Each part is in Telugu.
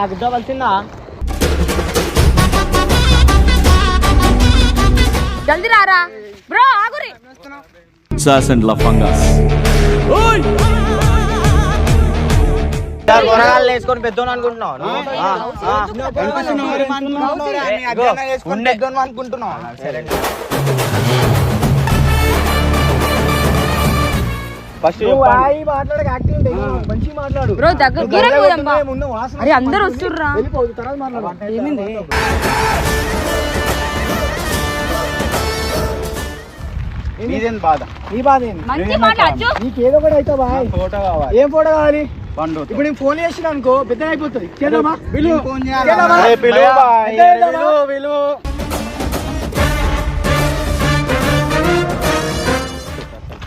ఆగుతావలసిందా జల్దీ రారా? బ్రో ఆగురి. కూరగాయలు వేసుకొని పెద్దోని. అనుకుంటున్నావు? ఫస్ట్ మాట్లాడక యాక్టింగ్ మంచి మాట్లాడు. బ్రో దగ్గర దూరం పోదాం బా. అరే అందరు వస్తుర్రా. ఏమింది? నీదేం బాధ? నీ బాధ నీకేదో కూడా అయితే బాయ్. ఫోటో కావాలి. ఏం ఫోటో కావాలి? పండు ఇప్పుడు నేను ఫోన్ చేసిన అనుకో పెద్ద అయిపోతుంది. చేద్దామా ఫోన్ చేయాలా?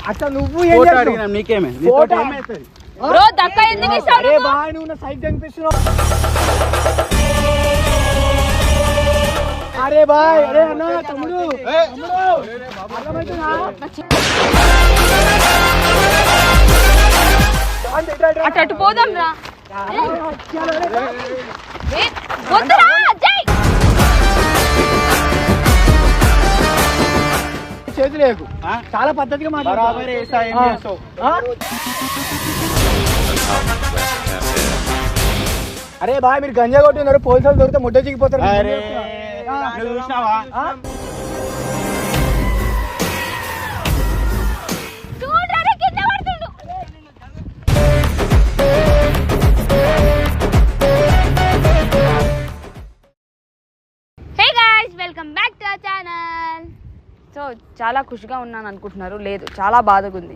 అట్లా నువ్వు ఏం ఫోటో చేస్తావు? అడిగినా నీకేమే ఫోటో నీతోటి ఏమవుతుంది? బ్రో దక్క ఎందుకు ఇస్తావు అరే? బాయ్ నువ్వు కనిపిస్తున్నావు అరే బాయ్ అరే అన్న తమ్ముడు? అంటే పోదాం రా వద్దురా జై చేతులు లేకు. ఆ? చాలా పద్ధతిగా? అరే బాయ్ మీరు గంజా కొట్టున్నారు పోలీసులు దొరికితే ముడ్డ చిక్కిపోతారు. చాలా ఖుషిగా ఉన్నాను అనుకుంటున్నారు. లేదు చాలా బాధగా ఉంది.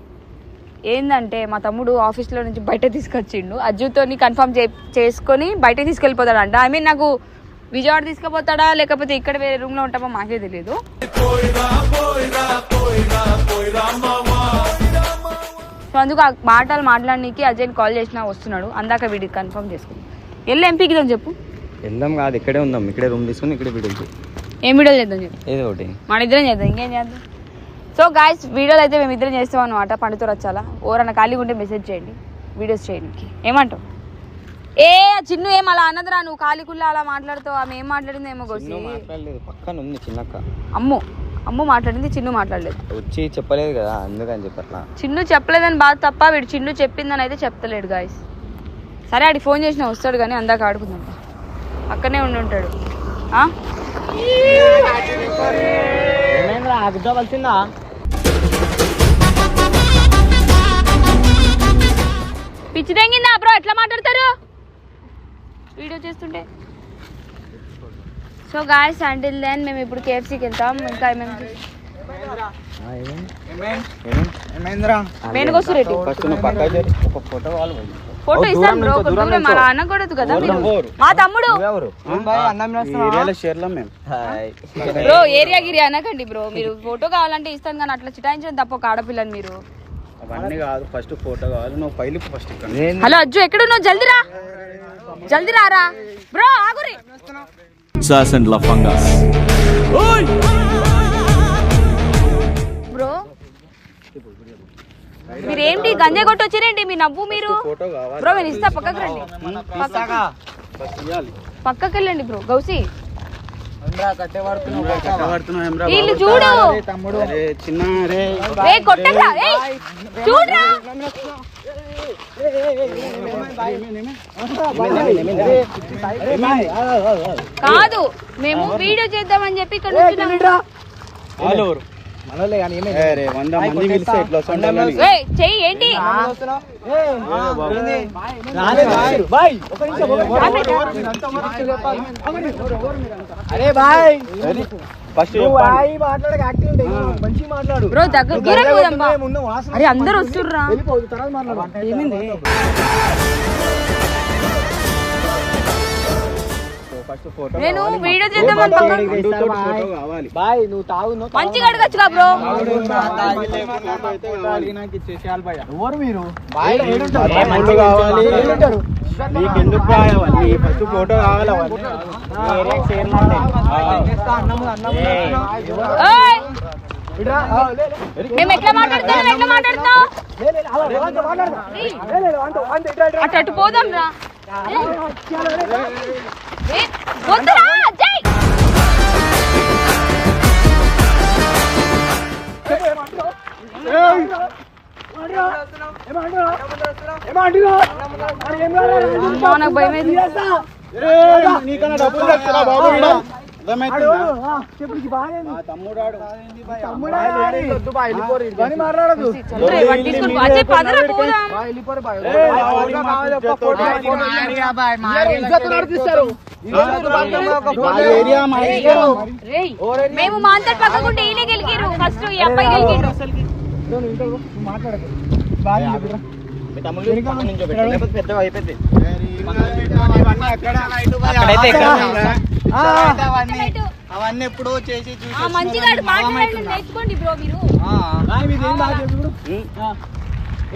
ఏంటంటే మా తమ్ముడు ఆఫీస్లో నుంచి బయట తీసుకొచ్చిండు. అజ్జుతోని కన్ఫర్మ్ చే చేసుకొని బయట తీసుకెళ్ళిపోతాడంట. ఐ మీన్ నాకు విజయవాడ తీసుకుపోతాడా లేకపోతే ఇక్కడ వేరే రూమ్లో ఉంటామో మాకే తెలియదు సో అందుకు ఆ మాటలు మాట్లాడడానికి అజయ్ కాల్ చేసినా వస్తున్నాడు. అందాక వీడికి కన్ఫర్మ్ చేసుకుని వెళ్ళి ఎంపీకి చెప్పు. వెళ్దాం కాదు ఇక్కడే ఉందాం. ఇక్కడే రూమ్ తీసుకుని ఇక్కడే వీడికి ఏం వీడియో చేద్దాం చెప్పు. ఏదో ఒకటి. మన ఇద్దరం చేద్దాం ఇంకేం చేద్దాం? సో గాయస్ వీడియోలు అయితే మేము ఇద్దరం చేస్తాం అనమాట పండుతో వచ్చాలా? ఓరన్న ఖాళీగా ఉంటే మెసేజ్ చేయండి వీడియోస్ చేయండి. ఏమంటావు? ఏ చిన్ను ఏం అలా అన్నదిరా నువ్వు ఖాళీకుల్లా అలా మాట్లాడుతావు? ఆమె ఏం మాట్లాడిందో ఏమో మాట్లాడలేదు పక్కన ఉంది చిన్నక్క. అమ్ము అమ్ము మాట్లాడింది చిన్ను మాట్లాడలేదు. వచ్చి చెప్పలేదు కదా అందుకని చెప్పి అట్లా చిన్ను చెప్పలేదని బాధ తప్ప వీడు చిన్ను చెప్పిందని అయితే చెప్తలేడు గాయస్ సరే ఆడికి ఫోన్ చేసినా వస్తాడు కానీ అందాక ఆడుకుందాం. అక్కడనే ఉండి ఉంటాడు. ఆ? ఏమైందిరా? ఆగుతావలసిందా పిచ్చి తెంగిందా బ్రో? ఎట్లా మాట్లాడతారు? వీడియో చేస్తుంటే. సో గాయస్ అంటిల్ దెన్ మేము ఇప్పుడు కేఎఫ్సీకి వెళ్తాం. ఇంకా ఏమేమి ఏమైందిరా? మేనుకొస్తు రెడ్డి ఫస్ట్ నువ్వు పక్క చేరి ఒక ఫోటో కావాలి ఫోటో ఇస్తాను బ్రో ఒక దూరం అలా అనకూడదు కదా మీరు? మా తమ్ముడు. ఎవరు ఏరియాలో షేర్లో మేము. బ్రో ఏరియా గిరి అనకండి బ్రో. మీరు ఫోటో కావాలంటే ఇస్తాను కానీ అట్లా చిటాయించడం తప్ప ఒక ఆడపిల్లని మీరు. అవన్నీ కాదు ఫస్ట్ ఫోటో కావాలి. నువ్వు పైలు ఫస్ట్ హలో అజ్జు ఎక్కడున్నావు? జల్దీ రా జల్దీ రారా. బ్రో ఆగురి. Sas and Lafangas. బ్రో మీరు ఏంటి గంజా కొట్టి వచ్చిరేంటి మీ నవ్వు మీరు. ఫోటో కావాలి. బ్రో నేను ఇస్తా పక్కకి రండి. పక్కకి. వెళ్ళండి బ్రో గౌసి. వీళ్ళు? చూడు. చూడరా. కాదు మేము వీడియో చేద్దామని చెప్పి ఇక్కడ నుంచున్నాం. అరే వంద మంది పిలిస్తే ఎట్లా వస్తుంటారు ఏయ్, చెయ్యి ఏంటి? బాయ్ ఒక నిమిషం, ఒక నిమిషం. అరే బాయ్. ఫస్ట్ నువ్వు బాయ్ మాట్లాడక యాక్టింగ్ మంచి మాట్లాడు. బ్రో దగ్గర దూరం అరే అందరు వస్తుర్రా. వెళ్ళిపోదు తర్వాత మాట్లాడు నేను వీడియో చేద్దామని పక్కన ఫోటో కావాలి బాయ్ నువ్వు తాగు. మంచిగా అడగచ్చుగా బ్రో ఎవరు మీరు కావాలి? నీకు ఎందుకు కావాలి ఫస్ట్ ఫోటో కావాలి. మేము ఎట్లా మాట్లాడుతున్నాం ఎట్లా అటు పోదాం రా నాకు భయం. నీకన్నా డబ్బులు బాబు ఈడ. అర్థమవుతుందా? ఆ తమ్ముడు ఆడు. మాట్లాడదు. చంద్రే, వాడు తీసుకొని పో. అజయ్, పదరా పోదాం. మా ఏరియా మా ఏరియా. రేయ్, మేము మా అంతటి పక్కకుంటే ఈయన గెలికిరు ఫస్ట్ ఈ అబ్బాయి గెలికిండు మీ తమ్ముడు పక్కన నించోబెట్టు. లేకపోతే పెద్దగా అయిపోద్ది. ఇవన్నీ ఎక్కడ? అక్కడైతే ఎక్కడ? అవన్నీ ఎప్పుడో చేసి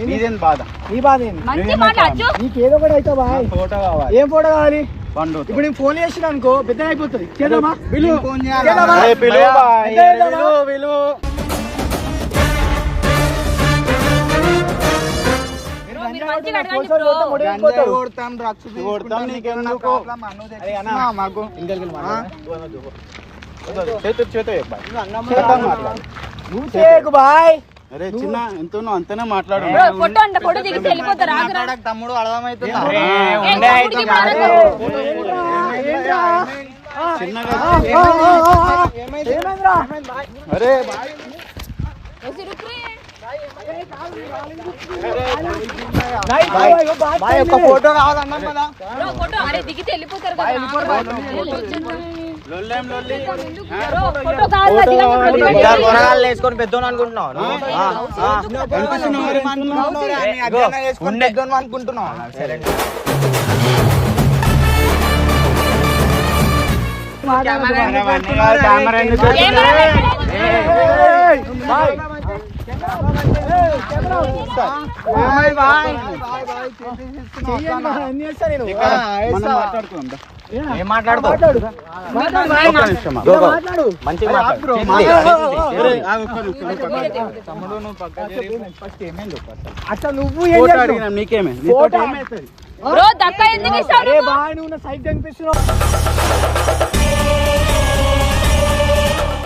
నీదేం బాధ నీ బాధ? ఏంది? మంచి మాట అచ్చు. నీకేదో ఒకటి అయితే బాయ్. ఫోటో కావాలి. ఏం ఫోటో కావాలి? పండు ఇప్పుడు నేను ఫోన్ చేసిన అనుకో పెద్ద అయిపోతుంది. చేద్దామా? పిలువు. చేద్దామా? ఏ, బాయ్. అరే చిన్న ఎంత అంతనే మాట్లాడు. తమ్ముడు అర్థమవుతుందా ఫోటో బ్రో ఫోటో అరే దిగితే వెళ్ళిపోతారు కదా ఫోటో వచ్చేద్దాం. లొల్లేం లొల్లి బ్రో ఫోటో కావాలా దిగండి బ్రో, దిగండి. కూరగాయలు వేసుకొని పెద్దోని అనుకుంటున్నావు. సరే కెమెరా ఎందుకు ఏం నువ్వు పక్కన నీకేమే బ్రో దక్క ఎందుకు ఇస్తావు అరే బాయ్ నువ్వు సైడ్ కనిపిస్తున్నావు.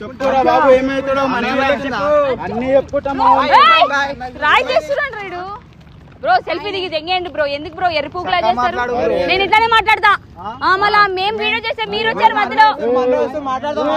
చెప్పురా బాబు ఏమైతాడో మన అన్ని రాయి చేస్తున్నాడు రీడు బ్రో సెల్ఫీ దిగి తెంగేయండి బ్రో ఎందుకు బ్రో ఎర్రి పూకులా చేస్తారు నేను ఇట్లానే మాట్లాడతా ఆ, మళ్ళా మేము వీడియో చేస్తే మీరు వచ్చారు మధ్యలో మాట్లాడదాం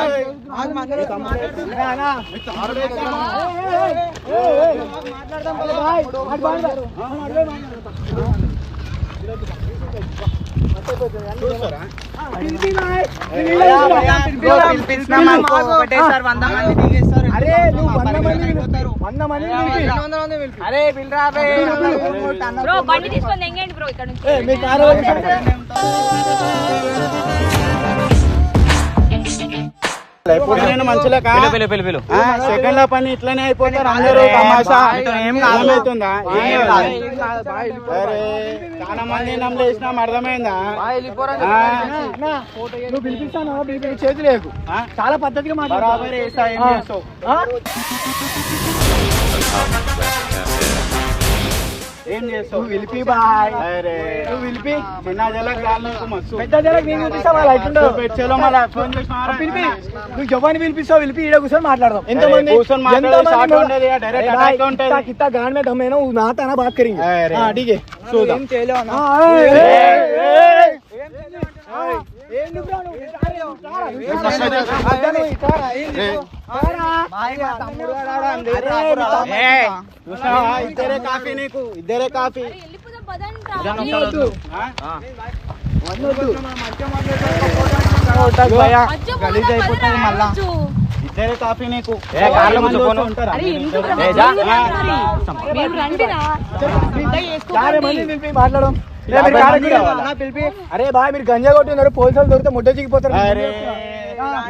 బండి తీసుకొని తెంగేయండి బ్రో ఇక్కడ నుంచి సెకండ్లో పని ఇట్లనే అయిపోతారు అందరూ తమాషా. ఏం కాదు. ఏమవుతుందా ఏం ఏం కాదు. కాదు. అరే చాలా మంది నమ్మలేసినాం అర్థమైందా? నువ్వు పిలిపిస్తాను చేతి లేకు. ఆ? చాలా పద్ధతిగా బరాబర్ మాట్లాడు వేసా ఏం చేస్తావు ఏం చేస్తావు పిలిపి బాయ్ అరే నువ్వు పిలిపి చిన్న జలక్ కాళ్ళకు మస్తు పెద్ద జనకు నేను చూపిస్తా వాళ్ళు ఎట్లుండో పెచ్చలో మళ్ళా ఫోన్ చేసినారా? పిలిపి నువ్వు జవాన్ని పిలిపిస్తావు పిలిపి ఈడ కూర్చొని మాట్లాడదాం ఎంతమంది కూర్చొని మాట్లాడే ఎంతమంది short लोग- ఉండేది, direct अरे attack भाई, ఉండేది. कितना कितना गान में दम है ना वो ना था ना बात करेंगे अरे। हाँ ठीक है చూద్దాం हाँ, ए, ए, ए, ए, ఏం నువ్వు రాను? ఇటారా, ఇటారా, ఇటారా. ఇద్దరే కాఫీ నీకు ఇద్దరే కాఫీ. పదరా, రావచ్చు. ఇద్దరే కాఫీ నీకు. మాట్లాడడం అరే బాయ్ మీరు గంజా కొట్టినారు పోలీసులు దొరికితే ముద్ద చిక్కిపోతారు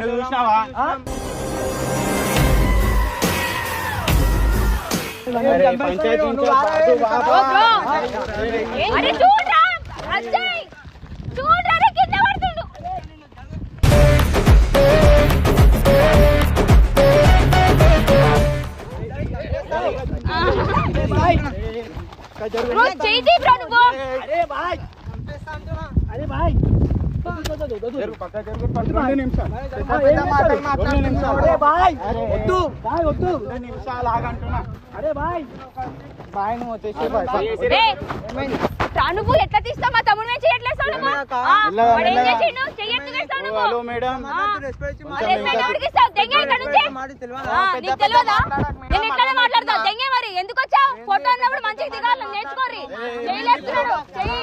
చూసినావా? అరే బాయ్ అరే, బాయ్ వద్దు నువ్వు ఎట్లా తీస్తావు మా తమ్ముడు మీద హలో మేడం దెంగే నుంచి మరి ఎందుకు వచ్చావు ఫోటో అన్నప్పుడు మంచిగా దిగాలి నేర్చుకోరి చేయలేస్తున్నాడు చెయ్యి